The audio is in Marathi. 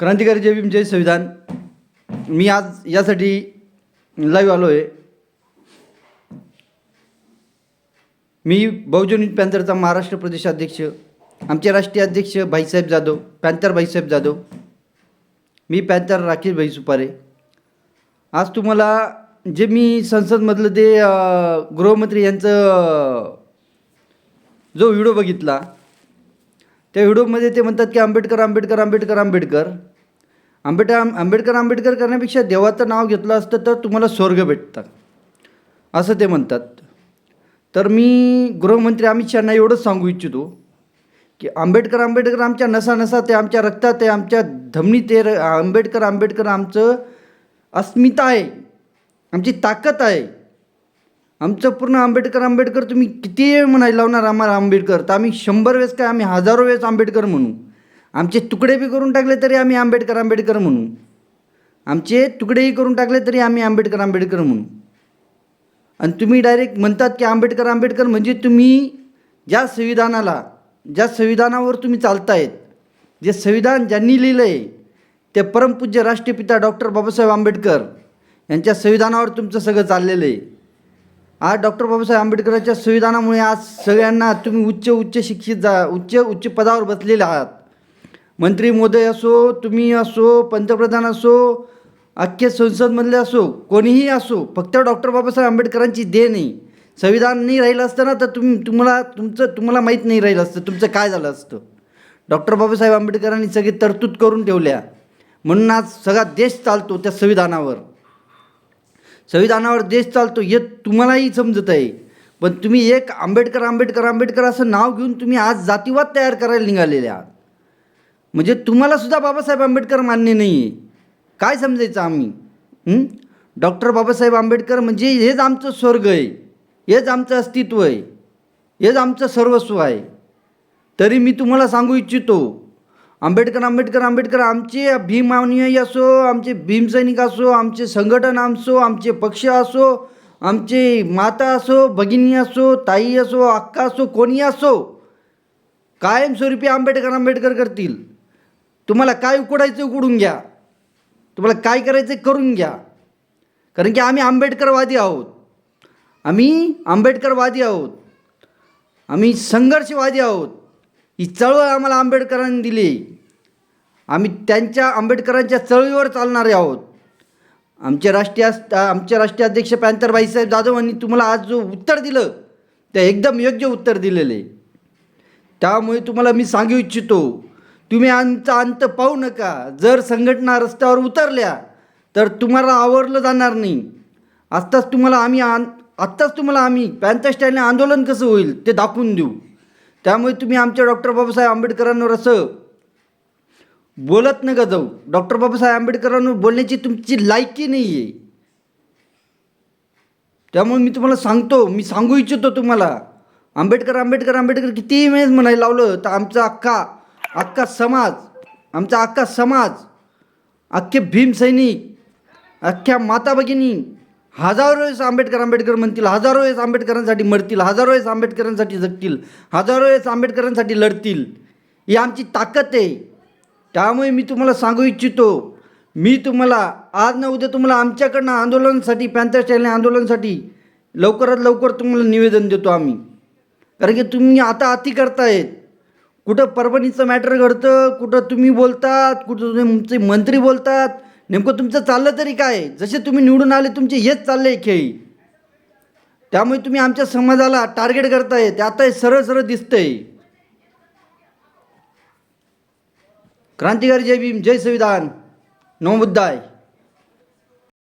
क्रांतिकारी जय भीम जय संविधान. मी आज यासाठी लाईव्ह आलो आहे मी बहुजन पॅन्थरचा महाराष्ट्र प्रदेशाध्यक्ष आमचे राष्ट्रीय अध्यक्ष भाईसाहेब जाधव पॅन्थर भाईसाहेब जाधव. मी पॅन्थर राकेश भाई सुपारे. आज तुम्हाला जे मी संसदमधलं ते गृहमंत्री यांचं जो व्हिडिओ बघितला त्या व्हिडिओमध्ये ते म्हणतात की आंबेडकर आंबेडकर आंबेडकर आंबेडकर. आंबेडकर आंबेडकर आंबेडकर करण्यापेक्षा देवाचं नाव घेतलं असतं तर तुम्हाला स्वर्ग भेटतात. असं ते म्हणतात. तर मी गृहमंत्री अमित शहाना एवढंच सांगू इच्छितो की आंबेडकर आंबेडकर आमच्या नसा नसा ते आमच्या रक्तात आहे आमच्या धमनीत आहे र- आंबेडकर आंबेडकर आमचं अस्मिता आहे. आमची ताकद आहे. आमचं पूर्ण आंबेडकर आंबेडकर तुम्ही किती वेळ म्हणायला लावणार आम्हाला आंबेडकर? तर आम्ही शंभर वेळेस काय आम्ही हजारो वेळेस आंबेडकर म्हणू. आमचे तुकडे बी करून टाकले तरी आम्ही आंबेडकर आंबेडकर म्हणू. आमचे तुकडेही करून टाकले तरी आम्ही आंबेडकर आंबेडकर म्हणू. आणि तुम्ही डायरेक्ट म्हणतात की आंबेडकर आंबेडकर म्हणजे तुम्ही ज्या संविधानाला ज्या संविधानावर तुम्ही चालतायत जे संविधान ज्यांनी लिहिलं आहे ते परमपूज्य राष्ट्रपिता डॉक्टर बाबासाहेब आंबेडकर यांच्या संविधानावर तुमचं सगळं चाललेलं आहे. आज डॉक्टर बाबासाहेब आंबेडकरांच्या संविधानामुळे आज सगळ्यांना तुम्ही उच्च उच्च शिक्षित जा उच्च उच्च पदावर बसलेले आहात. मंत्री मोदय असो तुम्ही असो पंतप्रधान असो अख्खे संसदमधले असो कोणीही असो फक्त डॉक्टर बाबासाहेब आंबेडकरांची देण नाही संविधान नाही राहिलं असतं ना तर तुम्ही तुम्हाला तुमचं तुम्हाला माहीत नाही राहिलं असतं तुमचं काय झालं असतं. डॉक्टर बाबासाहेब आंबेडकरांनी सगळी तरतूद करून ठेवल्या. म्हणून आज सगळा देश चालतो त्या संविधानावर. संविधानावर देश चालतो हे तुम्हालाही समजत आहे. पण तुम्ही एक आंबेडकर आंबेडकर आंबेडकर असं नाव घेऊन तुम्ही आज जातीवाद तयार करायला निघालेले आहात. म्हणजे तुम्हालासुद्धा बाबासाहेब आंबेडकर मान्य नाही आहे काय समजायचं आम्ही? डॉक्टर बाबासाहेब आंबेडकर म्हणजे हेच आमचं स्वर्ग आहे. हेच आमचं अस्तित्व आहे. हेच आमचं सर्वस्व आहे. तरी मी तुम्हाला सांगू इच्छितो आंबेडकर आंबेडकर आंबेडकर आमचे भीम असो आमचे भीमसैनिक असो आमचे संघटन असो आमचे पक्ष असो आमचे माता असो भगिनी असो ताई असो अक्का असो कोणी असो कायमस्वरूपी आंबेडकर आंबेडकर करतील. तुम्हाला काय उकडायचं उकडून घ्या. तुम्हाला काय करायचं करून घ्या. कारण की आम्ही आंबेडकरवादी आहोत. आम्ही आंबेडकरवादी आहोत. आम्ही संघर्षवादी आहोत. ही चळवळ आम्हाला आंबेडकरांनी दिली. आम्ही त्यांच्या आंबेडकरांच्या चळवळीवर चालणारे आहोत. आमचे राष्ट्रीय आमचे राष्ट्रीय अध्यक्ष पॅन्थर भाईसाहेब जाधव यांनी तुम्हाला आज जो उत्तर दिलं ते एकदम योग्य उत्तर दिलेले. त्यामुळे तुम्हाला मी सांगू इच्छितो तुम्ही आमचा अंत पाहू नका. जर संघटना रस्त्यावर उतरल्या तर तुम्हाला आवरलं जाणार नाही. आत्ताच तुम्हाला आम्ही आन आत्ताच तुम्हाला आम्ही पॅन्थस्टाईलने आंदोलन कसं होईल ते दाखवून देऊ. त्यामुळे तुम्ही आमच्या डॉक्टर बाबासाहेब आंबेडकरांवर असं बोलत नका जाऊ. डॉक्टर बाबासाहेब आंबेडकरांवर बोलण्याची तुमची लायकी नाही आहे त्यामुळे मी तुम्हाला सांगतो मी सांगू इच्छितो तुम्हाला. आंबेडकर आंबेडकर आंबेडकर कितीही वेळेस म्हणायला लावलं तर आमचा अख्खा अख्खा समाज आमचा अख्खा समाज अख्खे भीमसैनिक अख्ख्या माता भगिनी हजारो वेळेस आंबेडकर आंबेडकर म्हणतील हजारो वेळेस आंबेडकरांसाठी मरतील हजारो वेळेस आंबेडकरांसाठी जगतील हजारो वेळेस आंबेडकरांसाठी लढतील. ही आमची ताकद आहे. त्यामुळे मी तुम्हाला सांगू इच्छितो मी तुम्हाला आज ना उद्या तुम्हाला आमच्याकडनं आंदोलनासाठी पॅन्थर स्टाईलने आंदोलनासाठी लवकरात लवकर तुम्हाला निवेदन देतो आम्ही. कारण की तुम्ही आता अति करतायत. कुठं परभणीचं मॅटर घडतं कुठं तुम्ही बोलतात कुठं तुमचे मंत्री बोलतात नेमकं तुमचं चाललं तरी काय? जसे तुम्ही निवडून आले तुमचे हेच चालले खेळी. त्यामुळे तुम्ही आमच्या समाजाला टार्गेट करताय. ते आता हे सरळ सरळ दिसतंय. क्रांतिकारी जय भीम जय संविधान. नमो